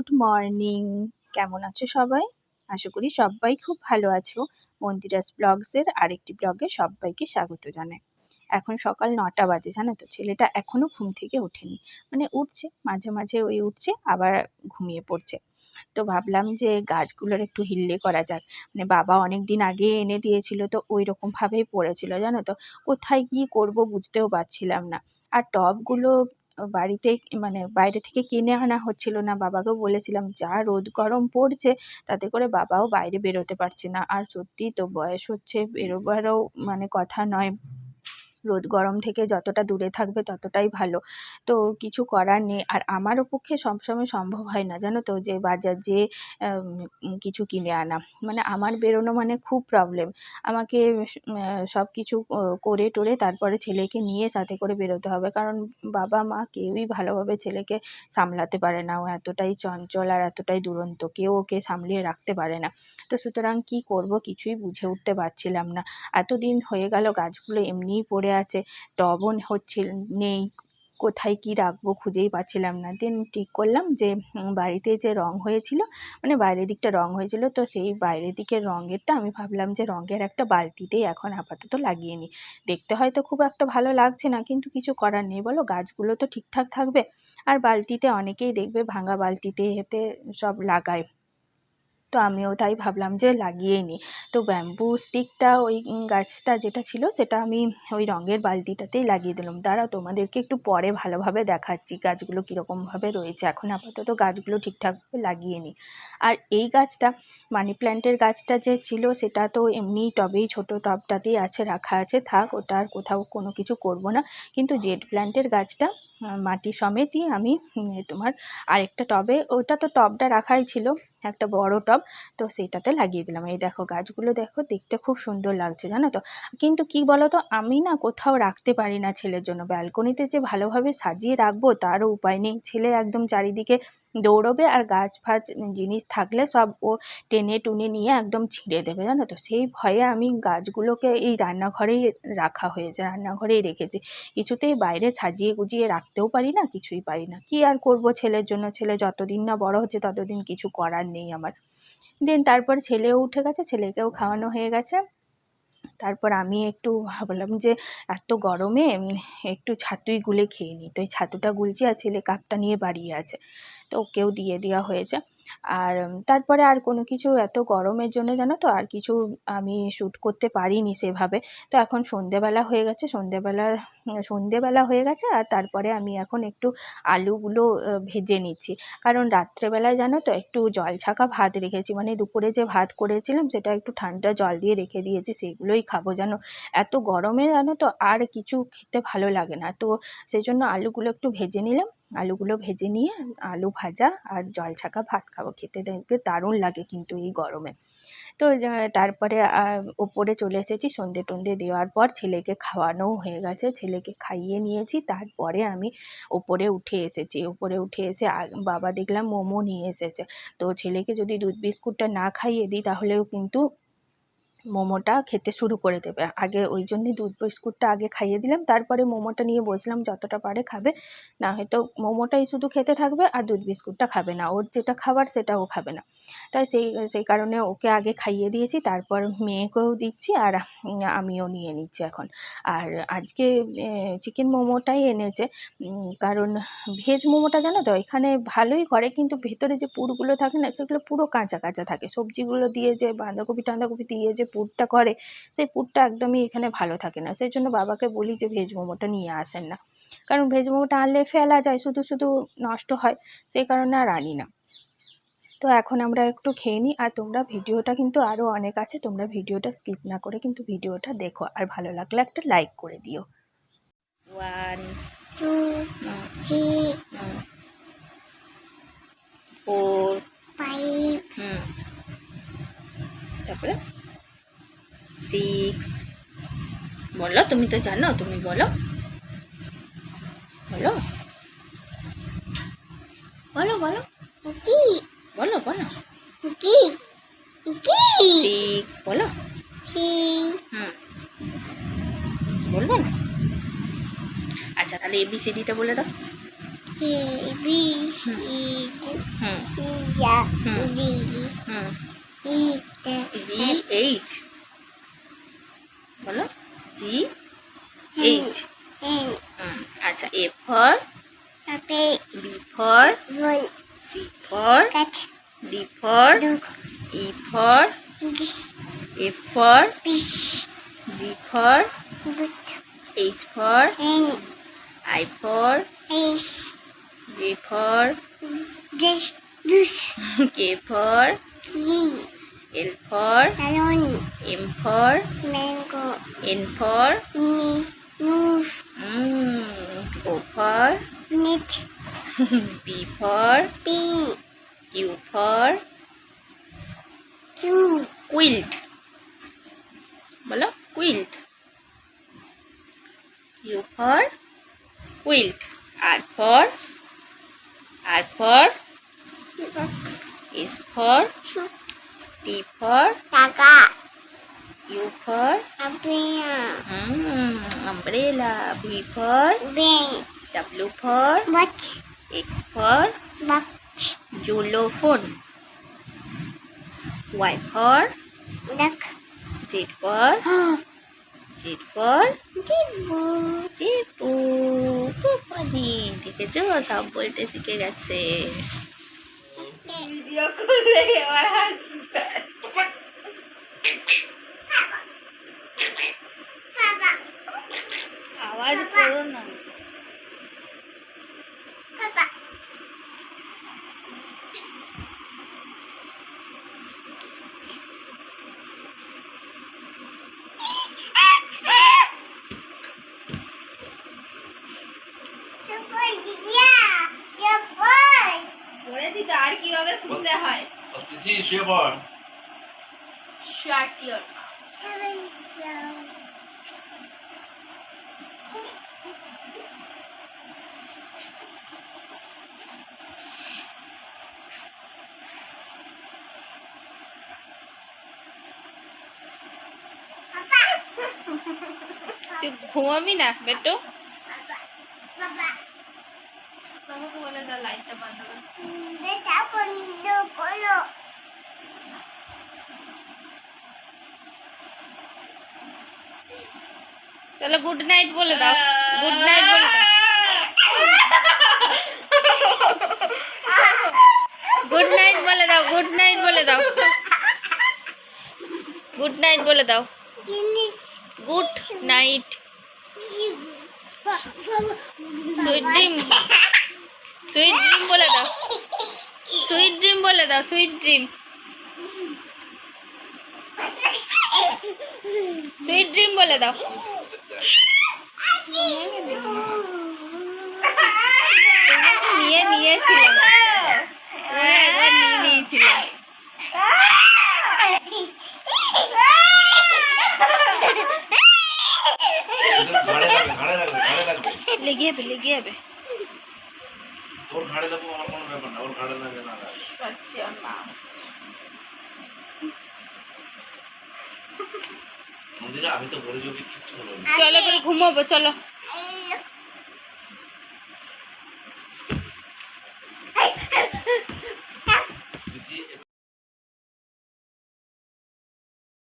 Good morning. কেমন আছো সবাই? আশা করি সবাই খুব ভালো আছো। মন্দিরাস ব্লগসের আরেকটি ব্লগে সবাইকে স্বাগত জানাই। এখন সকাল নটা বাজে, জানো তো? ছেলেটা এখনও ঘুম থেকে ওঠেনি। মানে উঠছে, মাঝে মাঝে ওই উঠছে, আবার ঘুমিয়ে পড়ছে। তো ভাবলাম যে গাছগুলোর একটু হিল্লে করা যাক। মানে বাবা অনেক দিন আগে এনে দিয়েছিল, তো ওই রকমভাবেই পড়েছিল, জানো তো? কোথায় কী করব বুঝতেও পারছিলাম না। আর টবগুলো বাড়িতে মানে বাইরে থেকে কিনে আনা হচ্ছিল না। বাবাকেও বলেছিলাম, যা রোদ গরম পড়ছে, তাতে করে বাবাও বাইরে বেরোতে পারছে না। আর সত্যিই তো বয়স হচ্ছে, বেরোবারও মানে কথা নয়। রোদ গরম থেকে যতটা দূরে থাকবে ততটাই ভালো। তো কিছু করার নেই। আর আমারও পক্ষে সবসময় সম্ভব হয় না, জানো তো? যে বাজার যেয়ে কিছু কিনে আনা। মানে আমার বেরোনো মানে খুব প্রবলেম আমাকে সব কিছু করে টোরে তারপরে ছেলেকে নিয়ে সাথে করে বেরোতে হবে। কারণ বাবা, মা কেউই ভালোভাবে ছেলেকে সামলাতে পারে না। ও এতটাই চঞ্চল আর এতটাই দুরন্ত। কেউ ওকে সামলিয়ে রাখতে পারে না। তো সুতরাং কি করব কিছুই বুঝে উঠতে পারছিলাম না। এতদিন হয়ে গেল, গাছগুলো এমনিই পড়ে আছে। টবও হচ্ছে নেই। কোথায় কি রাখব খুঁজেই পাচ্ছিলাম না। দেন ঠিক করলাম যে বাড়িতে যে রং হয়েছিল মানে বাইরের দিকটা রং হয়েছিল, তো সেই বাইরের দিকের রঙেরটা আমি ভাবলাম যে, রঙের একটা বালতিতেই এখন আপাতত লাগিয়ে নিই। দেখতে হয়তো খুব একটা ভালো লাগছে না, কিন্তু কিছু করার নেই। বলো, গাছগুলো তো ঠিকঠাক থাকবে? আর বালতিতে অনেকেই দেখবে ভাঙা বালতিতে এতে সব লাগায়। তো আমিও তাই ভাবলাম যে লাগিয়েই নিই তো ব্যাম্বু স্টিকটা ওই গাছটা যেটা ছিল সেটা আমি ওই রঙের বালতিটাতেই লাগিয়ে দিলাম। দাঁড়াও, তোমাদেরকে একটু পরে ভালোভাবে দেখাচ্ছি গাছগুলো কীরকমভাবে রয়েছে। এখন আপাতত গাছগুলো ঠিকঠাকভাবে লাগিয়ে নিই আর এই গাছটা, মানি প্ল্যান্টের গাছটা যে ছিল সেটা তো এমনি টবেই, ছোটো টবটাতেই আছে, রাখা আছে। থাক, ওটা আর কোথাও কোনো কিছু করব না। কিন্তু জেড প্ল্যান্টের গাছটা মাটি সমেতই আমি তোমার আরেকটা টবে, ওটা তো টবটা রাখাই ছিল, একটা বড় টব, তো সেটাতে লাগিয়ে দিলাম। এই দেখো গাছগুলো দেখো, দেখতে খুব সুন্দর লাগছে, জানো তো? কিন্তু কি বলো তো আমি না কোথাও রাখতে পারি না ছেলের জন্য। ব্যালকনিতে যে ভালোভাবে সাজিয়ে রাখব, তারও উপায় নেই। ছেলে একদম চারিদিকে দৌড়বে আর গাছ ফাছ জিনিস থাকলে সব ও টেনে টুনে নিয়ে একদম ছিঁড়ে দেবে, জানো তো? সেই ভয়ে আমি গাছগুলোকে এই রান্নাঘরেই রাখা হয়েছে, রান্নাঘরেই রেখেছি। কিছুতেই বাইরে সাজিয়ে গুজিয়ে রাখতেও পারি না, কিছুই পারি না। কি আর করব ছেলের জন্য? ছেলে যতদিন না বড় হচ্ছে ততদিন কিছু করার নেই আমার। দেন তারপর ছেলেও উঠে গেছে, ছেলেকেও খাওয়ানো হয়ে গেছে। তারপর আমি একটু ভাবলাম যে, এত গরমে একটু ছাতুই গুলে খেয়ে নিই। তো এই ছাতুটা গুলছি আর ছেলে কাপটা নিয়ে বাড়িয়ে আছে। তো ওকেও দিয়ে দেওয়া হয়েছে। আর তারপরে আর কোনো কিছু এত গরমের জন্য জানো তো? আর কিছু আমি শ্যুট করতে পারিনি সেভাবে। তো এখন সন্ধেবেলা হয়ে গেছে, সন্ধেবেলা সন্ধেবেলা হয়ে গেছে আর তারপরে আমি এখন একটু আলুগুলো ভেজে নিচ্ছি। কারণ রাত্রেবেলায় জানো তো একটু জল ছাকা ভাত রেখেছি। মানে দুপুরে যে ভাত করেছিলাম সেটা একটু ঠান্ডা জল দিয়ে রেখে দিয়েছি, সেগুলোই খাব জানো? এত গরমে জানো তো আর কিছু খেতে ভালো লাগে না। তো সেই জন্য আলুগুলো একটু ভেজে নিলাম। আলুগুলো ভেজে নিয়ে আলু ভাজা আর জল ছাকা ভাত খাব। খেতে দেখবে দারুণ লাগে কিন্তু এই গরমে। তো তারপরে ওপরে চলে এসেছি সন্ধে টন্ধে দেওয়ার পর ছেলেকে খাওয়ানোও হয়ে গেছে। ছেলেকে খাইয়ে নিয়েছি, তারপরে আমি ওপরে উঠে এসেছি। ওপরে উঠে এসে বাবা দেখলাম মোমো নিয়ে এসেছে। তো ছেলেকে যদি দুধ বিস্কুটটা না খাইয়ে দিই তাহলেও কিন্তু মোমোটা খেতে শুরু করে দেবে। আগে ওই জন্যই দুধ বিস্কুটটা আগে খাইয়ে দিলাম, তারপরে মোমোটা নিয়ে বসলাম যতটা পারে খাবে। না হয়তো মোমোটাই শুধু খেতে থাকবে আর দুধ বিস্কুটটা খাবে না, ওর যেটা খাবার সেটাও খাবে না। তাই সেই সেই কারণে ওকে আগে খাইয়ে দিয়েছি, তারপর মেয়েকেও দিচ্ছি আর আমিও নিয়ে নিচ্ছি এখন। আর আজকে চিকেন মোমোটাই এনেছে। কারণ ভেজ মোমোটা জানো তো, এখানে ভালোই করে, কিন্তু ভেতরে যে পুরগুলো থাকে না, সেগুলো পুরো কাঁচা কাঁচা থাকে। সবজিগুলো দিয়ে যে বাঁধাকপি টাঁধাকপি দিয়ে যে পুরটা করে সেই পুরটা একদমই এখানে ভালো থাকে না। সেই জন্য বাবাকে বলি যে ভেজ মোমোটা নিয়ে আসেন না। কারণ ভেজ মোমোটা আনলে ফেলা যায় শুধু শুধু নষ্ট হয় সেই কারণে আর আনি না। তো এখন আমরা একটু খেয়ে নিই আর তোমরা ভিডিওটা কিন্তু আরও অনেক আছে তোমরা ভিডিওটা স্কিপ না করে কিন্তু ভিডিওটা দেখো আর ভালো লাগলে একটা লাইক করে দিও। One two three four five hmm. তারপরে? সিক্স। বলো তুমি তো জানো তুমি বলো। বলো। বলো বলো। কি? বলো বলো। কি? কি? সিক্স বলো। হুম। বলব না? আচ্ছা তাহলে এবিসিডিটা বলে দাও। B C hmm. Yeah hmm. D hmm. H N hmm আচ্ছা A for apple B for বন সি ফর কাচ D for duck E for গি F for fish G for boot H for hen I for ice J for দেশ দুস K for key L for lion M for mango N for নি নুস O for net P for pin Q for Q quilt বলো quilt Q for quilt R for R for দস্ত S for suit T for টাকা U for আপিয়া umbrella. V for বেন W for বাট X for বাট xylophone Y for ডাক Z for Z for দিবু জিপু পুপানি দেখেছ সব বলতে শিখে গেছে। ভিডিও করলে এবার হাসবে বাবা আওয়াজ করো না বাবা সবাই দিদিয়া সবাই বলেছি তো আর কীভাবে শুনতে হয় শুয়ে পড় শার্ট ইয়োর সবাই তুই ঘুমাবি না বেটু বাবা বাবাকে বলে দাও লাইটটা বন্ধ করে তাহলে গুড নাইট বলে দাও। গুড নাইট বলে দাও। গুড নাইট বলে দাও গুড নাইট বলে দাও। গুড নাইট বলে দাও। Good night sweet dream sweet dream বলে দাও। সুইট ড্রিম বলে দাও সুইট ড্রিম সুইট ড্রিম বলে দাও। নিয়ে নিয়েছিলাম। হ্যাঁ, একবার নিয়ে নিয়েছিলাম। লেগে যাবে লেগে যাবে তোর ঘাড়ে লাগবে আমার কোনো ব্যাপার না ওর ঘাড়ে লাগে না লাগে। আচ্ছা মা মন্দিরে আমি তো বলেছি ওকে কিচ্ছু বলব। চলো ঘুমাবো চলো